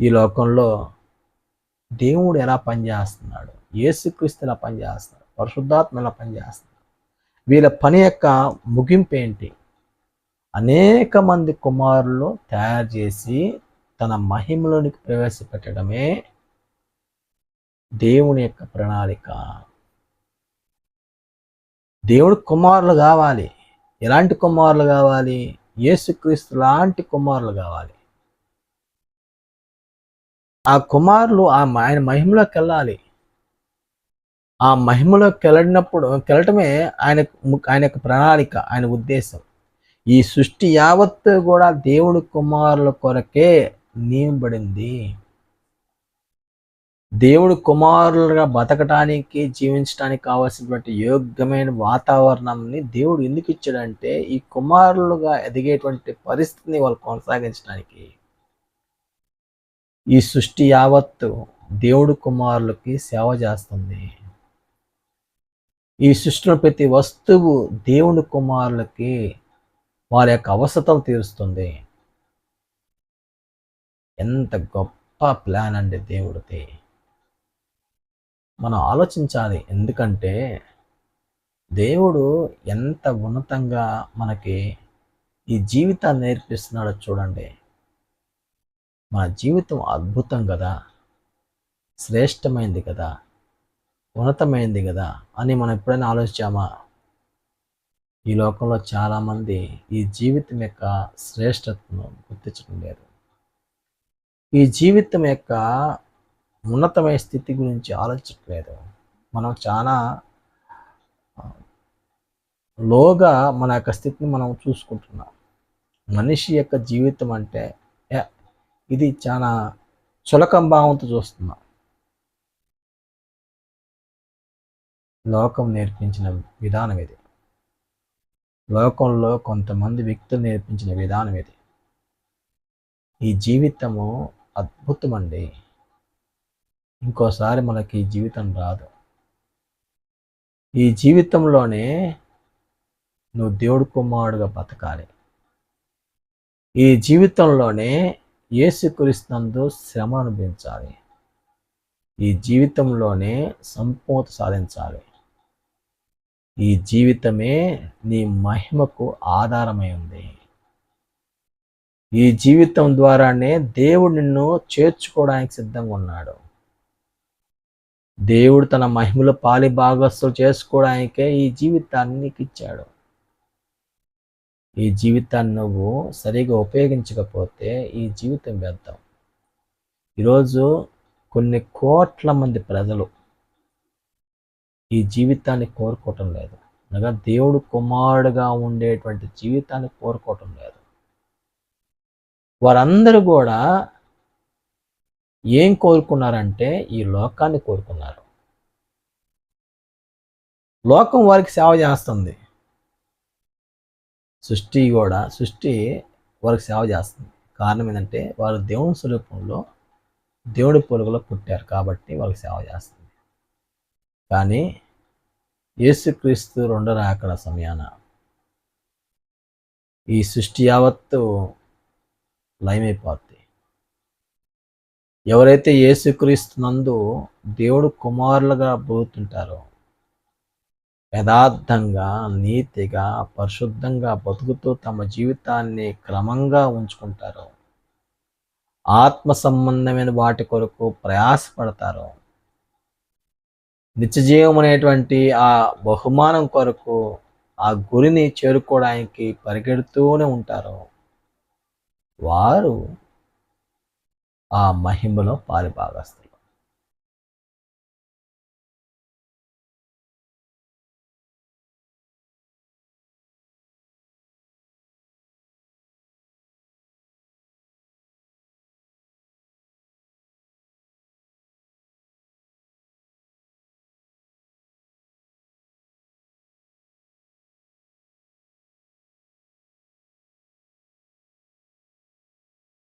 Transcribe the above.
ఈ లోకంలో దేవుడు ఎలా పనిచేస్తున్నాడు యేసుక్రీస్తు ఎలా పనిచేస్తున్నాడు పరిశుద్ధాత్మ ఎలా పనిచేస్తున్నాడు వీళ్ళ పని యొక్క ముగింపు ఏంటి? అనేక మంది కుమారులు తయారు చేసి తన మహిమలోనికి ప్రవేశపెట్టడమే దేవుని యొక్క ప్రణాళిక. దేవుడు కుమారులు కావాలి. ఎలాంటి కుమారులు కావాలి? యేసుక్రీస్తు లాంటి కుమారులు కావాలి. ఆ కుమారులు ఆ ఆయన మహిమలోకి వెళ్ళాలి ఆ మహిమలోకి వెళ్ళినప్పుడు వెళ్ళటమే ఆయన ఆయన యొక్క ప్రణాళిక ఆయన ఉద్దేశం. ఈ సృష్టి యావత్తు కూడా దేవుడి కుమారుల కొరకే నియమబడింది. దేవుడు కుమారులుగా బతకటానికి జీవించడానికి కావాల్సినటువంటి యోగ్యమైన వాతావరణంని దేవుడు ఎందుకు ఇచ్చాడంటే ఈ కుమారులుగా ఎదిగేటువంటి పరిస్థితిని వాళ్ళు కొనసాగించడానికి ఈ సృష్టి యావత్తు దేవుడు కుమారులకి సేవ చేస్తుంది. ఈ సృష్టిలో ప్రతి వస్తువు దేవుని కుమారులకి వారి యొక్క అవసరతలు తీరుస్తుంది. ఎంత గొప్ప ప్లాన్ అండి దేవుడిది. మనం ఆలోచించాలి ఎందుకంటే దేవుడు ఎంత ఉన్నతంగా మనకి ఈ జీవితాన్ని నేర్పిస్తున్నాడో చూడండి. మన జీవితం అద్భుతం కదా? శ్రేష్టమైంది కదా? ఉన్నతమైంది కదా? అని మనం ఎప్పుడైనా ఆలోచించామా? ఈ లోకంలో చాలామంది ఈ జీవితం యొక్క శ్రేష్టతను గుర్తించడం లేదు. ఈ జీవితం యొక్క ఉన్నతమైన స్థితి గురించి ఆలోచించట్లేదు మనం చాలా లోగా మన యొక్క స్థితిని మనం చూసుకుంటున్నాం. మనిషి యొక్క జీవితం అంటే ఇది చాలా చులకం భావంతో చూస్తున్నాం. లోకం నేర్పించిన విధానం ఇది. లోకంలో కొంతమంది వ్యక్తులు నేర్పించిన విధానం ఇది. ఈ జీవితము అద్భుతమండి. ఇంకోసారి మనకి ఈ జీవితం రాదు. ఈ జీవితంలోనే నువ్వు దేవుడు కుమారుడుగా బతకాలి. ఈ జీవితంలోనే ఏసుక్రీస్తునందు శ్రమ అనుభవించాలి. ఈ జీవితంలోనే సంపూర్ణ సాధించాలి. ఈ జీవితమే నీ మహిమకు ఆధారమై ఉంది. ఈ జీవితం ద్వారానే దేవుడు నిన్ను చేర్చుకోవడానికి సిద్ధంగా ఉన్నాడు. దేవుడు తన మహిమలో పాలి భాగస్థులు చేసుకోవడానికే ఈ జీవితాన్ని నీకు ఇచ్చాడు. ఈ జీవితాన్ని నువ్వు సరిగా ఉపయోగించకపోతే ఈ జీవితం వ్యర్థం. ఈరోజు కొన్ని కోట్ల మంది ప్రజలు ఈ జీవితాన్ని కోరుకోవటం లేదు. అనగా దేవుడు కుమారుడుగా ఉండేటువంటి జీవితాన్ని కోరుకోవటం లేదు. వారందరూ కూడా ఏం కోరుకున్నారంటే ఈ లోకాన్ని కోరుకున్నారు. లోకం వారికి సేవ చేస్తుంది. సృష్టి కూడా సృష్టి వారికి సేవ చేస్తుంది. కారణం ఏంటంటే వారు దేవుని స్వరూపంలో దేవుడి పొలుగులో పుట్టారు కాబట్టి వాళ్ళకి సేవ చేస్తుంది. కానీ యేసుక్రీస్తు రెండో రాకడ సమయాన ఈ సృష్టి యావత్తు లయమైపోద్ది. ఎవరైతే యేసుక్రీస్తు నందు దేవుడు కుమారులుగా బతుకుతుంటారో యథార్థంగా నీతిగా పరిశుద్ధంగా బతుకుతూ తమ జీవితాన్ని క్రమంగా ఉంచుకుంటారు. ఆత్మ సంబంధమైన వాటి కొరకు ప్రయాసపడతారు. నిత్యజీవం అనేటువంటి ఆ బహుమానం కొరకు ఆ గురిని చేరుకోవడానికి పరిగెడుతూనే ఉంటారు. వారు ఆ మహిమలో పాలిభాగస్తారు